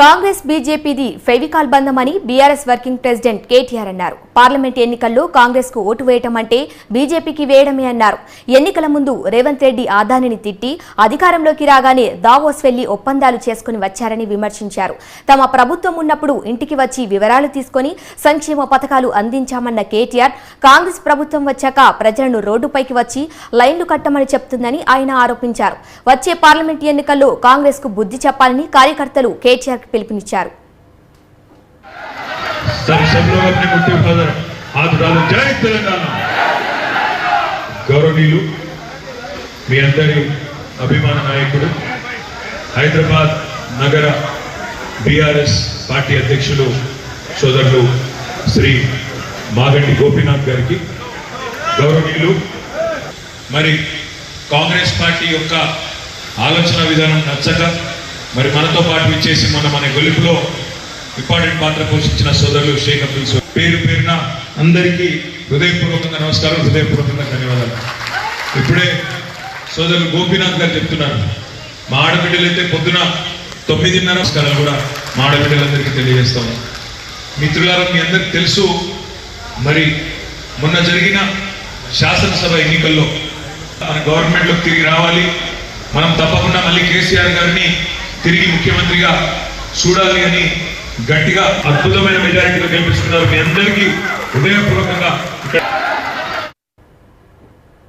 కాంగ్రెస్ బీజేపీది ఫెవికాల్ బంధమని BRS working president KTR అన్నారు. పార్లమెంట్ ఎన్నికల్లో కాంగ్రెస్కు ఓటు వేయటం అంటే బీజేపీకి వేయడమే అన్నారు. ఎన్నికల ముందు రేవంత్ రెడ్డి ఆదానిని తిట్టి అధికారంలోకి రాగానే దావోస్ వెళ్ళి ఒప్పందాలు చేసుకుని వచ్చారని విమర్శించారు. తమ ప్రభుత్వం ఉన్నప్పుడు ఇంటికి వచ్చి వివరాలు తీసుకొని సంక్షేమ పథకాలు అందించామన్న కేటీఆర్ కాంగ్రెస్ ప్రభుత్వం వచ్చాక ప్రజలను రోడ్డుపైకి వచ్చి లైన్లు కట్టమని చెప్తుందని ఆయన ఆరోపించారు. వచ్చే పార్లమెంట్ ఎన్నికల్లో కాంగ్రెస్కు బుద్ధి చెప్పాలని కార్యకర్తలు కేటీఆర్ పిలుపునిచ్చారు. सब सब लोग अपने मुट्ठी उठाकर हाथ उठाओ जय तेलंगाना గౌరవనీయులు మీ అందరి అభిమాన నాయకుడు హైదరాబాద్ నగర బీఆర్ఎస్ పార్టీ అధ్యక్షులు సోదరులు శ్రీ మాగంటి గోపీనాథ్ గారికి గౌరవనీయులు మరి కాంగ్రెస్ పార్టీ యొక్క ఆలోచన విధానం నచ్చక మరి మనతో పాటు ఇచ్చేసి మన మన గొలుపులో ఇంపార్టెంట్ పాత్ర పోషించిన సోదరులు షేక్ అబ్దుల్ సో పేరు పేరున అందరికీ హృదయపూర్వకంగా నమస్కారం హృదయపూర్వకంగా ధన్యవాదాలు. ఇప్పుడే సోదరులు గోపీనాథ్ గారు చెప్తున్నారు. మా ఆడబిడ్డలు అయితే పొద్దున తొమ్మిదిన్నర నమస్కారాలు కూడా మా ఆడబిడ్డలందరికీ తెలియజేస్తాము మిత్రులారా మీ అందరికి తెలుసు మరి మొన్న జరిగిన శాసనసభ ఎన్నికల్లో మన గవర్నమెంట్లోకి తిరిగి రావాలి. మనం తప్పకుండా మళ్ళీ కేసీఆర్ గారిని తిరిగి ముఖ్యమంత్రిగా చూడాలి అని గట్టిగా అద్భుతమైన మెజారిటీగా గెలిపిస్తున్నారు మీ అందరికీ హృదయపూర్వకంగా.